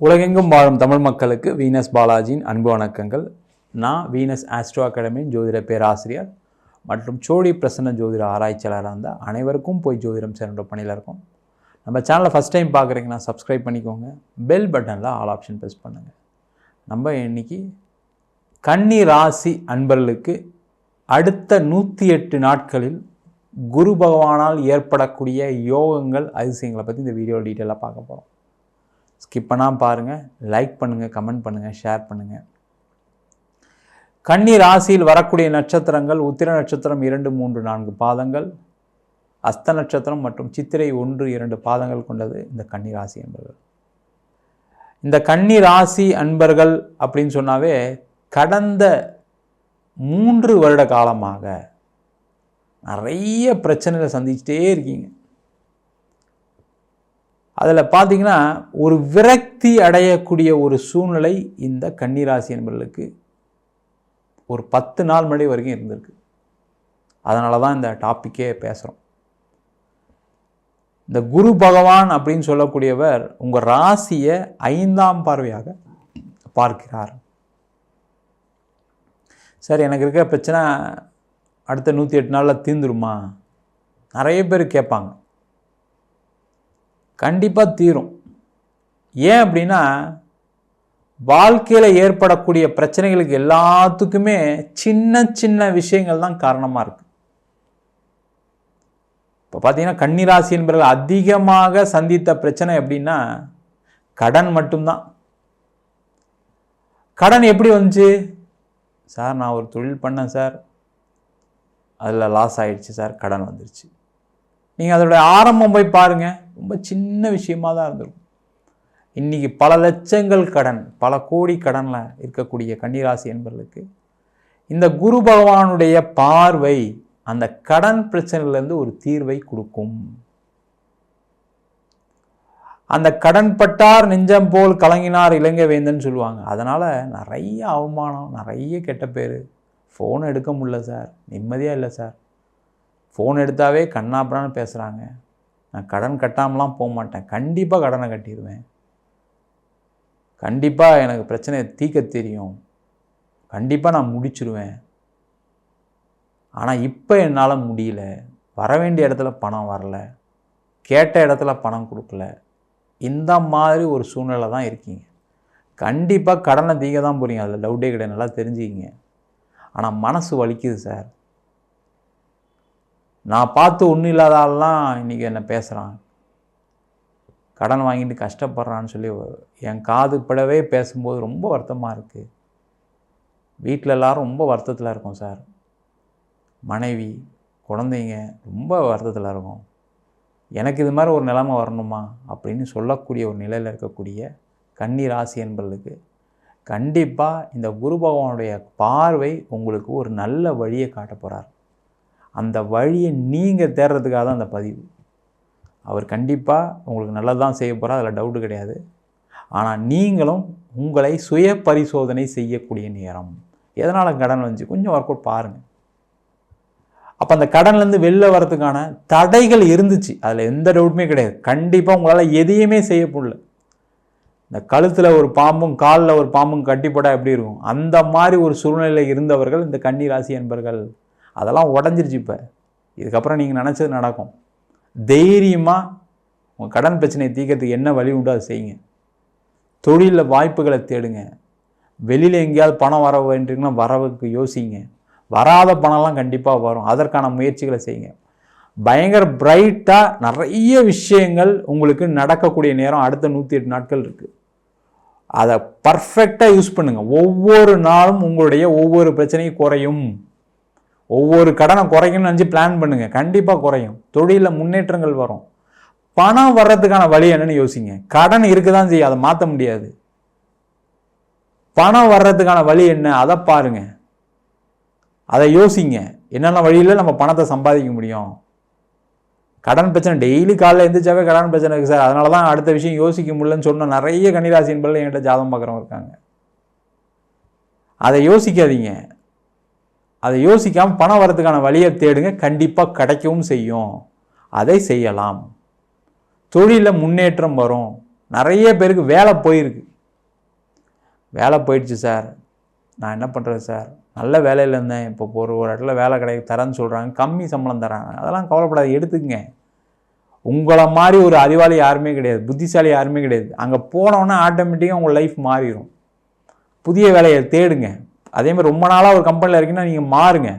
உலகெங்கும் வாழும் தமிழ் மக்களுக்கு வீனஸ் பாலாஜியின் அன்பு வணக்கங்கள். நான் வீனஸ் ஆஸ்ட்ரோ அகாடமியின் ஜோதிட பேராசிரியர் மற்றும் சோழி பிரசன்ன ஜோதிட ஆராய்ச்சியாளராக இருந்தால் அனைவருக்கும் போய் ஜோதிடம் சேர்ந்த பணியில் இருக்கும். நம்ம சேனலை ஃபஸ்ட் டைம் பார்க்குறீங்கன்னா சப்ஸ்கிரைப் பண்ணிக்கோங்க. பெல் பட்டனில் ஆல் ஆப்ஷன் ப்ரெஸ் பண்ணுங்கள் நம்ம இன்னைக்கு கன்னி ராசி அன்பர்களுக்கு அடுத்த நூற்றி எட்டு நாட்களில் குரு பகவானால் ஏற்படக்கூடிய யோகங்கள் அதிசயங்களை பற்றி இந்த வீடியோ டீட்டெயிலாக பார்க்க போகிறோம் ஸ்கிப் பண்ணாமல் பாருங்கள் லைக் பண்ணுங்கள் கமெண்ட் பண்ணுங்கள் ஷேர் பண்ணுங்கள் கன்னி ராசியில் வரக்கூடிய நட்சத்திரங்கள் உத்திர நட்சத்திரம் இரண்டு மூன்று நான்கு பாதங்கள் அஸ்த நட்சத்திரம் மற்றும் சித்திரை ஒன்று இரண்டு பாதங்கள் கொண்டது இந்த கன்னி ராசி என்பர்கள். இந்த கன்னி ராசி அன்பர்கள் அப்படின்னு சொன்னாவே கடந்த மூன்று வருட காலமாக நிறைய பிரச்சனைகளை சந்திச்சுட்டே இருக்கீங்க. அதில் பார்த்தீங்கன்னா ஒரு விரக்தி அடையக்கூடிய ஒரு சூழ்நிலை இந்த கன்னிராசி என்பவர்களுக்கு ஒரு பத்து நாள் மணி வரைக்கும் இருந்திருக்கு. அதனால தான் இந்த டாப்பிக்கே பேசுகிறோம் இந்த குரு பகவான் அப்படின்னு சொல்லக்கூடியவர் உங்கள் ராசியை ஐந்தாம் பார்வையாக பார்க்கிறார். சார் எனக்கு இருக்க பிரச்சனை அடுத்த நூற்றி எட்டு நாளில் தீர்ந்துருமா? நிறைய பேர் கேட்பாங்க. கண்டிப்பாக தீரும். ஏன் அப்படின்னா வாழ்க்கையில் ஏற்படக்கூடிய பிரச்சனைகளுக்கு எல்லாத்துக்குமே சின்ன சின்ன விஷயங்கள் தான் காரணமாக இருக்குது இப்போ பார்த்தீங்கன்னா கன்னிராசி என்பவர்கள் அதிகமாக சந்தித்த பிரச்சனை எப்படின்னா கடன் மட்டும்தான். கடன் எப்படி வந்துச்சு? சார் நான் ஒரு தொழில் பண்ணேன் சார். அதில் லாஸ் ஆகிடுச்சு சார் கடன் வந்துருச்சு. நீங்கள் அதோடைய ஆரம்பம் போய் பாருங்கள் ரொம்ப சின்ன விஷயமா தான் இருந்திருக்கும். இன்றைக்கி பல லட்சங்கள் கடன் பல கோடி கடனில் இருக்கக்கூடிய கன்னிராசி என்பர்களுக்கு இந்த குரு பகவானுடைய பார்வை அந்த கடன் பிரச்சனையிலேருந்து ஒரு தீர்வை கொடுக்கும். அந்த கடன் பட்டார் நெஞ்சம் போல் கலங்கினார் இலங்கை வேந்தன் சொல்லுவாங்க. அதனால் நிறைய அவமானம் நிறைய கெட்ட பேர். ஃபோன் எடுக்க முடியல சார். நிம்மதியாக இல்லை சார். ஃபோன் எடுத்தாவே கண்ணாப்படான்னு பேசுகிறாங்க நான் கடன் கட்டாமலாம் போக மாட்டேன். கண்டிப்பாக கடனை கட்டிடுவேன் கண்டிப்பாக எனக்கு பிரச்சனையை தீர்க்க தெரியும். கண்டிப்பாக நான் முடிச்சிருவேன். ஆனால் இப்போ என்னால் முடியல. வர வேண்டிய இடத்துல பணம் வரல. கேட்ட இடத்துல பணம் கொடுக்கல. இந்த மாதிரி ஒரு சூழ்நிலை தான் இருக்கீங்க. கண்டிப்பாக கடனை தீக்க தான் போகிறீங்க அதில் டவுட்டே கிடையாது. நல்லா தெரிஞ்சுக்கிங்க. ஆனால் மனசு வலிக்குது சார். நான் பார்த்து ஒன்றும் இல்லாத ஆள்லாம் இன்றைக்கி என்ன பேசுகிறான் கடன் வாங்கிட்டு கஷ்டப்படுறான்னு சொல்லி என் காது படவே பேசும்போது ரொம்ப வருத்தமாக இருக்குது வீட்டில் எல்லோரும் ரொம்ப வருத்தத்தில் இருக்கோம் சார். மனைவி குழந்தைங்க ரொம்ப வருத்தத்தில் இருக்கும். எனக்கு இது மாதிரி ஒரு நிலைமை வரணுமா அப்படின்னு சொல்லக்கூடிய ஒரு நிலையில் இருக்கக்கூடிய கன்னி ராசி என்பர்களுக்கு கண்டிப்பாக இந்த குரு பகவானுடைய பார்வை உங்களுக்கு ஒரு நல்ல வழியை காட்ட போகிறார் அந்த வழியை நீங்கள் தேடுறதுக்காக தான் அந்த பதிவு. அவர் கண்டிப்பாக உங்களுக்கு நல்லதான் செய்ய போகிறார் அதில் டவுட்டு கிடையாது. ஆனால் நீங்களும் உங்களை சுய பரிசோதனை செய்யக்கூடிய நேரம். எதனால் கடன் வந்துச்சு? கொஞ்சம் ஒர்க் அவுட் பாருங்கள் அப்போ அந்த கடன்லேருந்து வெளில வரதுக்கான தடைகள் இருந்துச்சு. அதில் எந்த டவுட்டுமே கிடையாது. கண்டிப்பாக உங்களால் எதையுமே செய்ய முடியல. இந்த கழுத்தில் ஒரு பாம்பும் காலில் ஒரு பாம்பும் கட்டி எப்படி இருக்கும்? அந்த மாதிரி ஒரு சூழ்நிலையில் இருந்தவர்கள் இந்த கன்னி ராசி என்பர்கள் அதெல்லாம் உடஞ்சிருச்சு இப்போ. இதுக்கப்புறம் நீங்கள் நினச்சது நடக்கும். தைரியமாக உங்கள் கடன் பிரச்சனையை தீர்க்கறதுக்கு என்ன வழி உண்டோ அதை செய்யுங்க. தொழிலில் வாய்ப்புகளை தேடுங்க. வெளியில் எங்கேயாவது பணம் வர வேண்டிங்கன்னா வரவுக்கு யோசிங்க. வராத பணம்லாம் கண்டிப்பாக வரும். அதற்கான முயற்சிகளை செய்யுங்க. பயங்கர பிரைட்டாக நிறைய விஷயங்கள் உங்களுக்கு நடக்கக்கூடிய நேரம் அடுத்த நூற்றி எட்டு நாட்கள் இருக்குது அதை பர்ஃபெக்டாக யூஸ் பண்ணுங்கள் ஒவ்வொரு நாளும் உங்களுடைய ஒவ்வொரு பிரச்சனையும் குறையும். ஒவ்வொரு கடனை குறைக்கணும்னு நினச்சி பிளான் பண்ணுங்கள் கண்டிப்பாக குறையும். தொழிலில் முன்னேற்றங்கள் வரும். பணம் வர்றதுக்கான வழி என்னன்னு யோசிங்க. கடன் இருக்க தான் செய்யும். அதை மாற்ற முடியாது. பணம் வர்றதுக்கான வழி என்ன? அதை பாருங்க. அதை யோசிங்க. என்னென்ன வழியில் நம்ம பணத்தை சம்பாதிக்க முடியும்? கடன் பிரச்சனை டெய்லி காலையில் எழுந்திரிச்சாவே கடன் பிரச்சனை இருக்குது சார். அதனால தான் அடுத்த விஷயம் யோசிக்க முடியலன்னு சொன்ன நிறைய கன்னிராசி என்பதில் என்கிட்ட ஜாதம் பார்க்குறவங்க இருக்காங்க. அதை யோசிக்காதீங்க. அதை யோசிக்காமல் பணம் வரதுக்கான வழியை தேடுங்க கண்டிப்பாக கிடைக்கவும் செய்யும். அதை செய்யலாம். தொழிலில் முன்னேற்றம் வரும். நிறைய பேருக்கு வேலை போயிருக்கு. வேலை போயிடுச்சு சார். நான் என்ன பண்ணுறது சார்? நல்ல வேலையில் இருந்தேன். இப்போ ஒரு ஒரு இடத்துல வேலை கிடைக்க தரேன்னு சொல்கிறாங்க கம்மி சம்பளம் தராங்க. அதெல்லாம் கவலைப்படாது எடுத்துக்கங்க. உங்களை மாதிரி ஒரு அறிவாளி யாருமே கிடையாது. புத்திசாலி யாருமே கிடையாது. அங்கே போனோன்னா ஆட்டோமேட்டிக்காக உங்கள் லைஃப் மாறிடும் புதிய வேலையை தேடுங்க. அதே மாதிரி ரொம்ப நாளாக ஒரு கம்பெனியில் இருக்கீங்கன்னா நீங்கள் மாறுங்க.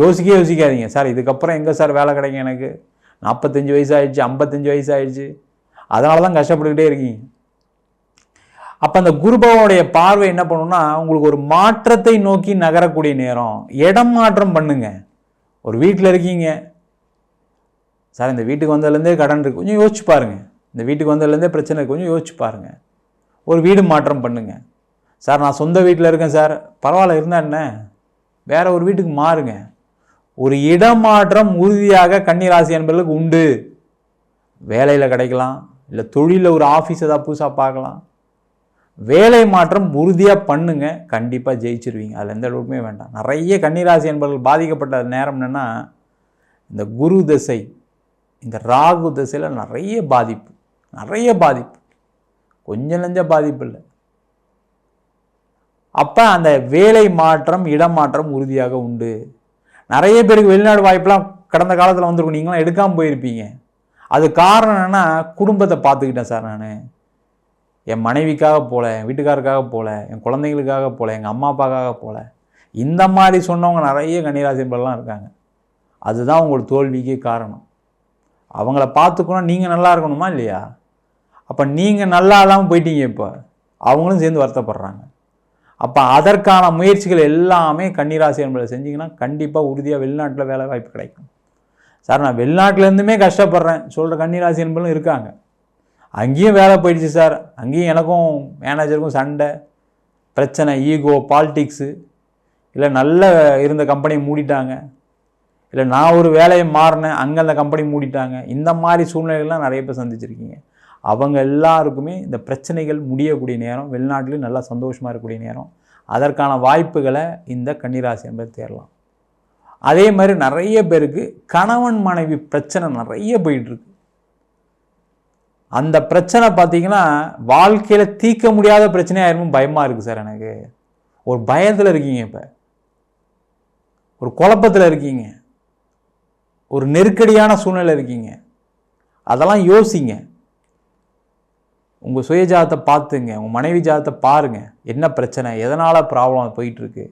யோசிக்கவே யோசிக்காதீங்க. சார் இதுக்கப்புறம் எங்கே சார் வேலை கிடைக்கும் எனக்கு? நாற்பத்தஞ்சு வயசு ஆயிடுச்சு ஐம்பத்தஞ்சு வயசு ஆயிடுச்சு. அதனால தான் கஷ்டப்பட்டுக்கிட்டே இருக்கீங்க. அப்போ அந்த குருபவனுடைய பார்வை என்ன பண்ணுன்னா உங்களுக்கு ஒரு மாற்றத்தை நோக்கி நகரக்கூடிய நேரம். இடம் மாற்றம் பண்ணுங்க. ஒரு வீட்டில் இருக்கீங்க. சார் இந்த வீட்டுக்கு வந்ததுலேருந்தே கடன் இருக்குது கொஞ்சம் யோசிச்சு பாருங்கள் இந்த வீட்டுக்கு வந்ததுலேருந்தே பிரச்சனை இருக்குது கொஞ்சம் யோசிச்சு பாருங்கள் ஒரு வீடு மாற்றம் பண்ணுங்கள் சார் நான் சொந்த வீட்டில் இருக்கேன் சார். பரவாயில்ல இருந்தால் என்ன? வேற ஒரு வீட்டுக்கு மாறுங்க. ஒரு இடமாற்றம் உறுதியாக கன்னிராசி என்பதற்கு உண்டு. வேலையில் கிடைக்கலாம். இல்லை தொழிலில் ஒரு ஆஃபீஸ் ஏதாவது புதுசாக பார்க்கலாம். வேலை மாற்றம் உறுதியாக பண்ணுங்க. கண்டிப்பாக ஜெயிச்சிருவீங்க. அதில் எந்த அளவுக்குமே வேண்டாம். நிறைய கன்னிராசி என்பவர்கள் பாதிக்கப்பட்ட நேரம் என்னென்னா இந்த குரு திசை இந்த ராகு திசையில் நிறைய பாதிப்பு. நிறைய பாதிப்பு. கொஞ்சம் நெஞ்ச பாதிப்பு இல்லை. அப்போ அந்த வேலை மாற்றம் இடமாற்றம் உறுதியாக உண்டு. நிறைய பேருக்கு வெளிநாடு வாய்ப்பெலாம் கடந்த காலத்தில் வந்திருக்கும். நீங்களாம் எடுக்காமல் போயிருப்பீங்க. அது காரணம் என்னென்னா குடும்பத்தை பார்த்துக்கிட்டேன் சார் நான். என் மனைவிக்காக போகல என் வீட்டுக்காருக்காக போகல என் குழந்தைங்களுக்காக போகல எங்கள் அம்மா அப்பாக்காக போகல இந்த மாதிரி சொன்னவங்க நிறைய கன்னிராசி இருக்காங்க. அதுதான் உங்களுக்கு தோல்விக்கே காரணம். அவங்கள பார்த்துக்கணும். நீங்கள் நல்லா இருக்கணுமா இல்லையா? அப்போ நீங்கள் நல்லா இல்லாமல் போயிட்டீங்க இப்போ. அவங்களும் சேர்ந்து வருத்தப்படுறாங்க. அப்போ அதற்கான முயற்சிகள் எல்லாமே கன்னிராசி என்பதை செஞ்சீங்கன்னா கண்டிப்பாக உறுதியாக வெளிநாட்டில் வேலை வாய்ப்பு கிடைக்கும். சார் நான் வெளிநாட்டிலேருந்துமே கஷ்டப்படுறேன். சொல்கிற கன்னிராசி என்பதும் இருக்காங்க. அங்கேயும் வேலை போயிடுச்சு சார். அங்கேயும் எனக்கும் மேனேஜருக்கும் சண்டை பிரச்சனை ஈகோ பாலிட்டிக்ஸு இல்லை நல்ல இருந்த கம்பெனியை மூடிட்டாங்க. இல்லை நான் ஒரு வேலையை மாறினேன். அங்கே அந்த கம்பெனி மூடிட்டாங்க. இந்த மாதிரி சூழ்நிலைகள்லாம் நிறைய பேர் சந்திச்சிருக்கீங்க. அவங்க எல்லாருக்குமே இந்த பிரச்சனைகள் முடியக்கூடிய நேரம் வெளிநாட்டிலையும் நல்லா சந்தோஷமாக இருக்கக்கூடிய நேரம் அதற்கான வாய்ப்புகளை இந்த கன்னிராசி என்பது தேரலாம் அதே மாதிரி நிறைய பேருக்கு கணவன் மனைவி பிரச்சனை நிறைய போயிட்டுருக்கு. அந்த பிரச்சனை பார்த்தீங்கன்னா வாழ்க்கையில் தீர்க்க முடியாத பிரச்சனையாயிருமும் பயமாக இருக்குது சார் எனக்கு. ஒரு பயத்தில் இருக்கீங்க இப்போ. ஒரு குழப்பத்தில் இருக்கீங்க. ஒரு நெருக்கடியான சூழ்நிலை இருக்கீங்க. அதெல்லாம் யோசிங்க. உங்கள் சுய ஜாதத்தை பார்த்துங்க உங்கள் மனைவி ஜாதத்தை பாருங்கள் என்ன பிரச்சனை? எதனால் ப்ராப்ளம் போயிட்டுருக்கு?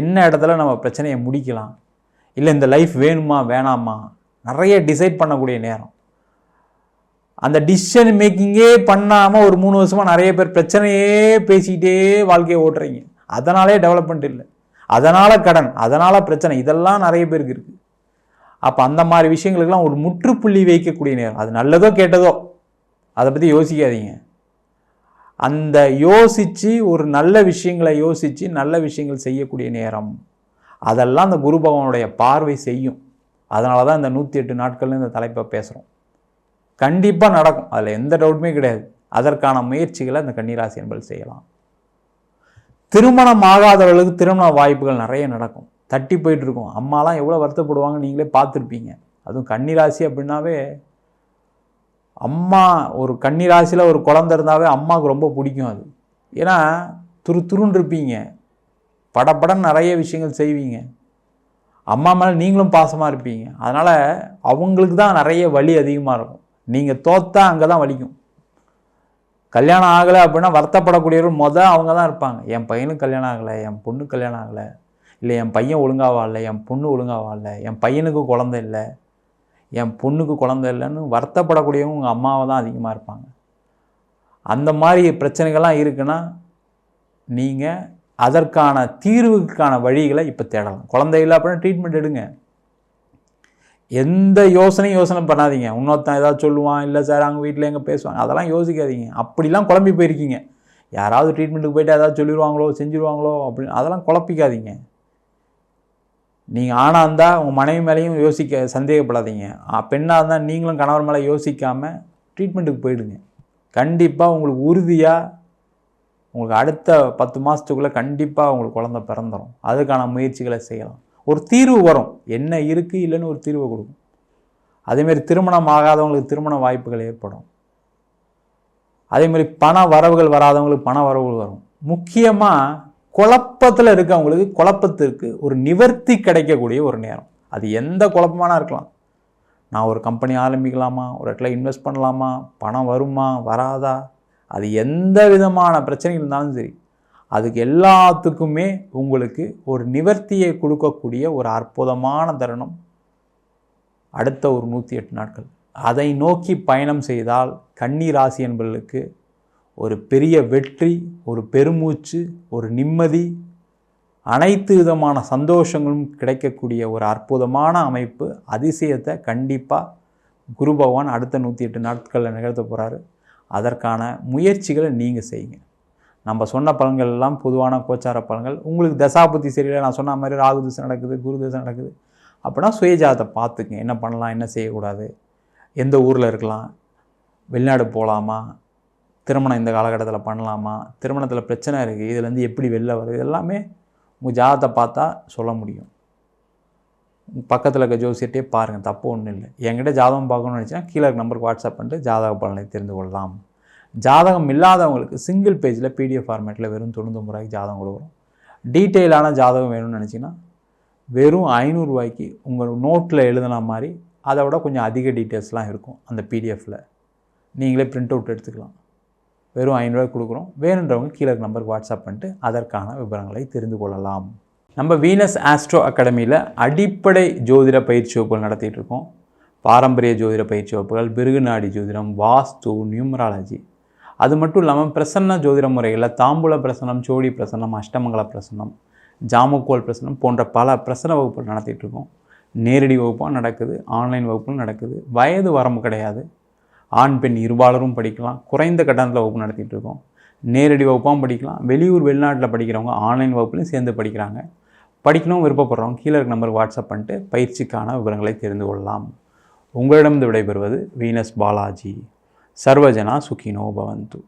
என்ன இடத்துல நம்ம பிரச்சனையை முடிக்கலாம்? இல்லை இந்த லைஃப் வேணுமா வேணாமா? நிறைய டிசைட் பண்ணக்கூடிய நேரம். அந்த டிசிஷன் மேக்கிங்கே பண்ணாமல் ஒரு மூணு வருஷமாக நிறைய பேர் பிரச்சனையே பேசிக்கிட்டே வாழ்க்கையை ஓட்டுறீங்க. அதனாலே டெவலப்மெண்ட் இல்லை. அதனால் கடன் அதனால் பிரச்சனை. இதெல்லாம் நிறைய பேருக்கு இருக்குது அப்போ அந்த மாதிரி விஷயங்களுக்கெல்லாம் ஒரு முற்றுப்புள்ளி வைக்கக்கூடிய நேரம். அது நல்லதோ கேட்டதோ? அதை பற்றி யோசிக்காதீங்க. அந்த யோசித்து ஒரு நல்ல விஷயங்களை யோசித்து நல்ல விஷயங்கள் செய்யக்கூடிய நேரம். அதெல்லாம் அந்த குரு பகவானுடைய பார்வை செய்யும். அதனால தான் இந்த நூற்றி எட்டு நாட்கள்னு இந்த தலைப்பை பேசுகிறோம் கண்டிப்பாக நடக்கும். அதில் எந்த டவுட்டுமே கிடையாது. அதற்கான முயற்சிகளை அந்த கன்னிராசி என்பது செய்யலாம். திருமணம் ஆகாதவர்களுக்கு திருமண வாய்ப்புகள் நிறைய நடக்கும். தட்டி போயிட்டுருக்கும் அம்மாலாம் எவ்வளோ வருத்தப்படுவாங்க நீங்களே பார்த்துருப்பீங்க. அதுவும் கன்னிராசி அப்படின்னாவே அம்மா ஒரு கன்னிராசியில் ஒரு குழந்தை இருந்தாவே அம்மாவுக்கு ரொம்ப பிடிக்கும் அது. ஏன்னா துரு துருன்னு இருப்பீங்க. படப்படன்னு நிறைய விஷயங்கள் செய்வீங்க. அம்மா மேலே நீங்களும் பாசமாக இருப்பீங்க. அதனால் அவங்களுக்கு தான் நிறைய வலி அதிகமாக இருக்கும். நீங்கள் தோத்தா அங்கே தான் வலிக்கும். கல்யாணம் ஆகலை அப்படின்னா வருத்தப்படக்கூடியவர்கள் மொதல் அவங்க தான் இருப்பாங்க. என் பையனுக்கு கல்யாணம் ஆகலை என் பொண்ணு கல்யாணம் ஆகலை இல்லை என் பையன் ஒழுங்காக வாழல என் பொண்ணு ஒழுங்காக வாழல என் பையனுக்கு குழந்தை இல்லை என் பொண்ணுக்கு குழந்தை இல்லைன்னு வருத்தப்படக்கூடியவங்க உங்கள் அம்மாவை தான் அதிகமாக இருப்பாங்க. அந்த மாதிரி பிரச்சனைகள்லாம் இருக்குன்னா நீங்கள் அதற்கான தீர்வுக்கான வழிகளை இப்போ தேடலாம். குழந்தை இல்லை அப்படின்னா ட்ரீட்மெண்ட் எடுங்க. எந்த யோசனையும் யோசனை பண்ணாதீங்க. இன்னொருத்தன் ஏதாவது சொல்லுவான் இல்லை சார் அவங்க வீட்டில் எங்கே பேசுவாங்க அதெல்லாம் யோசிக்காதீங்க. அப்படிலாம் குழம்பி போயிருக்கீங்க. யாராவது ட்ரீட்மெண்ட்டுக்கு போயிட்டு ஏதாவது சொல்லிடுவாங்களோ செஞ்சுருவாங்களோ அப்படின்னு அதெல்லாம் குழப்பிக்காதீங்க. நீங்கள் ஆணாக இருந்தால் உங்கள் மனைவி மேலேயும் யோசிக்க சந்தேகப்படாதீங்க. பெண்ணாக இருந்தால் நீங்களும் கணவர் மேலே யோசிக்காமல் ட்ரீட்மெண்ட்டுக்கு போயிடுங்க. கண்டிப்பாக உங்களுக்கு உறுதியாக உங்களுக்கு அடுத்த பத்து மாதத்துக்குள்ளே கண்டிப்பாக உங்களுக்கு குழந்த பிறந்துடும் அதுக்கான முயற்சிகளை செய்யலாம். ஒரு தீர்வு வரும். என்ன இருக்குது இல்லைன்னு ஒரு தீர்வு கொடுக்கும். அதேமாரி திருமணம் ஆகாதவங்களுக்கு திருமண வாய்ப்புகள் ஏற்படும். அதே மாதிரி பண வரவுகள் வராதவங்களுக்கு பண வரவுகள் வரும். முக்கியமாக குழப்பத்தில் இருக்கவங்களுக்கு குழப்பத்திற்கு ஒரு நிவர்த்தி கிடைக்கக்கூடிய ஒரு நேரம். அது எந்த குழப்பமான இருக்கலாம். நான் ஒரு கம்பெனி ஆரம்பிக்கலாமா? ஒரு இடத்துல இன்வெஸ்ட் பண்ணலாமா? பணம் வருமா? வராதா? அது எந்த விதமான பிரச்சனை இருந்தாலும் சரி அதுக்கு எல்லாத்துக்குமே உங்களுக்கு ஒரு நிவர்த்தியை கொடுக்கக்கூடிய ஒரு அற்புதமான தருணம் அடுத்த ஒரு நூற்றி எட்டு நாட்கள். அதை நோக்கி பயணம் செய்தால் கன்னி ராசி என்பவர்களுக்கு ஒரு பெரிய வெற்றி ஒரு பெருமூச்சு ஒரு நிம்மதி அனைத்து விதமான சந்தோஷங்களும் கிடைக்கக்கூடிய ஒரு அற்புதமான அமைப்பு அதிசயத்தை கண்டிப்பாக குரு பகவான் அடுத்த நூற்றி எட்டு நாட்களில் நிகழ்த்த போகிறாரு அதற்கான முயற்சிகளை நீங்கள் செய்யுங்க. நம்ம சொன்ன பலன்கள் எல்லாம் பொதுவான கோச்சார பலன்கள். உங்களுக்கு தசாபுத்தி சரியில்லை நான் சொன்ன மாதிரி ராகு திசை நடக்குது குரு திசை நடக்குது. அப்படின்னா சுயஜாதத்தை பார்த்துக்குங்க. என்ன பண்ணலாம் என்ன செய்யக்கூடாது? எந்த ஊரில் இருக்கலாம்? வெளிநாடு போகலாமா திருமணம் இந்த காலகட்டத்தில் பண்ணலாமா? திருமணத்தில் பிரச்சனை இருக்குது இதுலேருந்து எப்படி வெளில வருது? எல்லாமே உங்கள் ஜாதகத்தை பார்த்தா சொல்ல முடியும். பக்கத்தில் இருக்க ஜோசியர்ட்டே பாருங்கள் தப்பு ஒன்றும் இல்லை. என்கிட்ட ஜாதகம் பார்க்கணும்னு நினச்சினா கீழே இருக்க நம்பருக்கு வாட்ஸ்அப் பண்ணிட்டு ஜாதக பலனை தெரிந்து கொள்ளலாம். ஜாதகம் இல்லாதவங்களுக்கு சிங்கிள் பேஜில் பிடிஎஃப் ஃபார்மேட்டில் வெறும் தொண்ணூத்தொம்பது ரூபாய்க்கு ஜாதகம் கொடுக்குறோம். டீட்டெயிலான ஜாதகம் வேணும்னு நினச்சிங்கன்னா வெறும் ஐநூறுரூவாய்க்கு உங்கள் நோட்டில் எழுதுன மாதிரி அதை விட கொஞ்சம் அதிக டீட்டெயில்ஸ்லாம் இருக்கும் அந்த பிடிஎஃப்பில் நீங்களே பிரிண்ட் அவுட் எடுத்துக்கலாம். வெறும் ஐநூறுரூவா கொடுக்குறோம். வேணுன்றவங்க கீழே நம்பருக்கு வாட்ஸ்அப் பண்ணிட்டு அதற்கான விவரங்களை தெரிந்து கொள்ளலாம். நம்ம வீனஸ் ஆஸ்ட்ரோ அகாடமியில் அடிப்படை ஜோதிட பயிற்சி வகுப்புகள் நடத்திட்டு இருக்கோம். பாரம்பரிய ஜோதிட பயிற்சி வகுப்புகள் பிருகுநாடி ஜோதிடம் வாஸ்து நியூமராலஜி. அது மட்டும் இல்லாமல் பிரசன்ன ஜோதிட முறைகளில் தாம்பூல பிரசனம் சோடி பிரசனம் அஷ்டமங்கல பிரசனம் ஜாமுக்கோல் பிரசனம் போன்ற பல பிரசன வகுப்புகள் நடத்திட்டு இருக்கோம். நேரடி வகுப்பாக நடக்குது ஆன்லைன் வகுப்பும் நடக்குது. வயது வரம்பு கிடையாது. ஆண் பெண் இருபாலரும் படிக்கலாம். குறைந்த கட்டணத்தில் வகுப்பு நடத்திட்டு இருக்கோம். நேரடி வகுப்பாகவும் படிக்கலாம். வெளியூர் வெளிநாட்டில் படிக்கிறவங்க ஆன்லைன் வகுப்புலையும் சேர்ந்து படிக்கிறாங்க. படிக்கணும் விருப்பப்படுறவங்க கீழே இருக்க நம்பருக்கு வாட்ஸ்அப் பண்ணிட்டு பயிற்சிக்கான விவரங்களை தெரிந்து கொள்ளலாம். உங்களிடம் விடைபெறுவது வீனஸ் பாலாஜி. சர்வஜனா சுகினோ பவந்து.